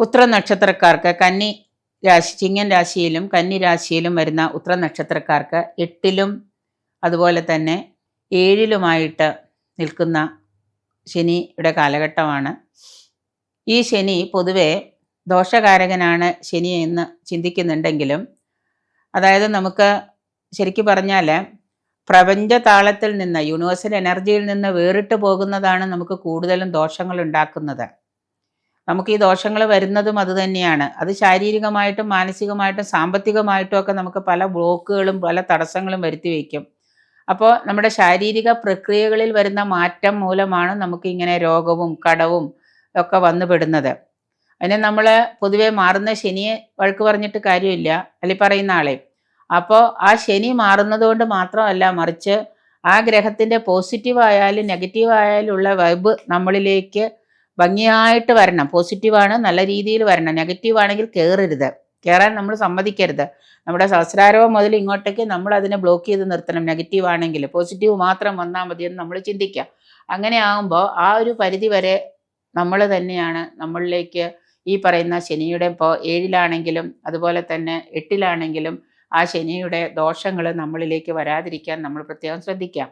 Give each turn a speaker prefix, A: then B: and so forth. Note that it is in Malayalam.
A: ഉത്ര നക്ഷത്രക്കാർക്ക് കന്നി രാശി ചിങ്ങൻ രാശിയിലും കന്നി രാശിയിലും വരുന്ന ഉത്ര നക്ഷത്രക്കാർക്ക് എട്ടിലും അതുപോലെ തന്നെ ഏഴിലുമായിട്ട് നിൽക്കുന്ന ശനിയുടെ കാലഘട്ടമാണ്. ഈ ശനി പൊതുവെ ദോഷകാരകനാണ് ശനി എന്ന് ചിന്തിക്കുന്നുണ്ടെങ്കിലും അതായത് നമുക്ക് ശരിക്കു പറഞ്ഞാൽ പ്രപഞ്ച താളത്തിൽ നിന്ന് യൂണിവേഴ്സൽ എനർജിയിൽ നിന്ന് വേറിട്ട് പോകുന്നതാണ് നമുക്ക് കൂടുതലും ദോഷങ്ങൾ ഉണ്ടാക്കുന്നത്. നമുക്ക് ഈ ദോഷങ്ങൾ വരുന്നതും അത് തന്നെയാണ്. അത് ശാരീരികമായിട്ടും മാനസികമായിട്ടും സാമ്പത്തികമായിട്ടും ഒക്കെ നമുക്ക് പല ബ്ലോക്കുകളും പല തടസ്സങ്ങളും വരുത്തി വയ്ക്കും. അപ്പോൾ നമ്മുടെ ശാരീരിക പ്രക്രിയകളിൽ വരുന്ന മാറ്റം മൂലമാണ് നമുക്ക് ഇങ്ങനെ രോഗവും കടവും ഒക്കെ വന്നു പെടുന്നത്. അതിന് നമ്മൾ പൊതുവെ മാറുന്ന ശനിയെ വഴക്ക് പറഞ്ഞിട്ട് കാര്യമില്ല. അല്ലെ പറയുന്ന ആളെ. അപ്പോൾ ആ ശനി മാറുന്നതുകൊണ്ട് മാത്രമല്ല മറിച്ച് ആ ഗ്രഹത്തിന്റെ പോസിറ്റീവ് ആയാലും നെഗറ്റീവ് ആയാലും ഉള്ള വൈബ് നമ്മളിലേക്ക് ഭംഗിയായിട്ട് വരണം. പോസിറ്റീവാണ് നല്ല രീതിയിൽ വരണം. നെഗറ്റീവ് ആണെങ്കിൽ കയറരുത് കയറാൻ നമ്മൾ സമ്മതിക്കരുത്. നമ്മുടെ സഹസ്രാരവം മുതൽ ഇങ്ങോട്ടേക്ക് നമ്മൾ അതിനെ ബ്ലോക്ക് ചെയ്ത് നിർത്തണം. നെഗറ്റീവ് ആണെങ്കിൽ പോസിറ്റീവ് മാത്രം വന്നാൽ മതിയെന്ന് നമ്മൾ ചിന്തിക്കുക. അങ്ങനെ ആകുമ്പോൾ ആ ഒരു പരിധി വരെ നമ്മൾ തന്നെയാണ് നമ്മളിലേക്ക് ഈ പറയുന്ന ശനിയുടെ ഇപ്പോൾ ഏഴിലാണെങ്കിലും അതുപോലെ തന്നെ എട്ടിലാണെങ്കിലും ആ ശനിയുടെ ദോഷങ്ങൾ നമ്മളിലേക്ക് വരാതിരിക്കാൻ നമ്മൾ പ്രത്യേകം ശ്രദ്ധിക്കാം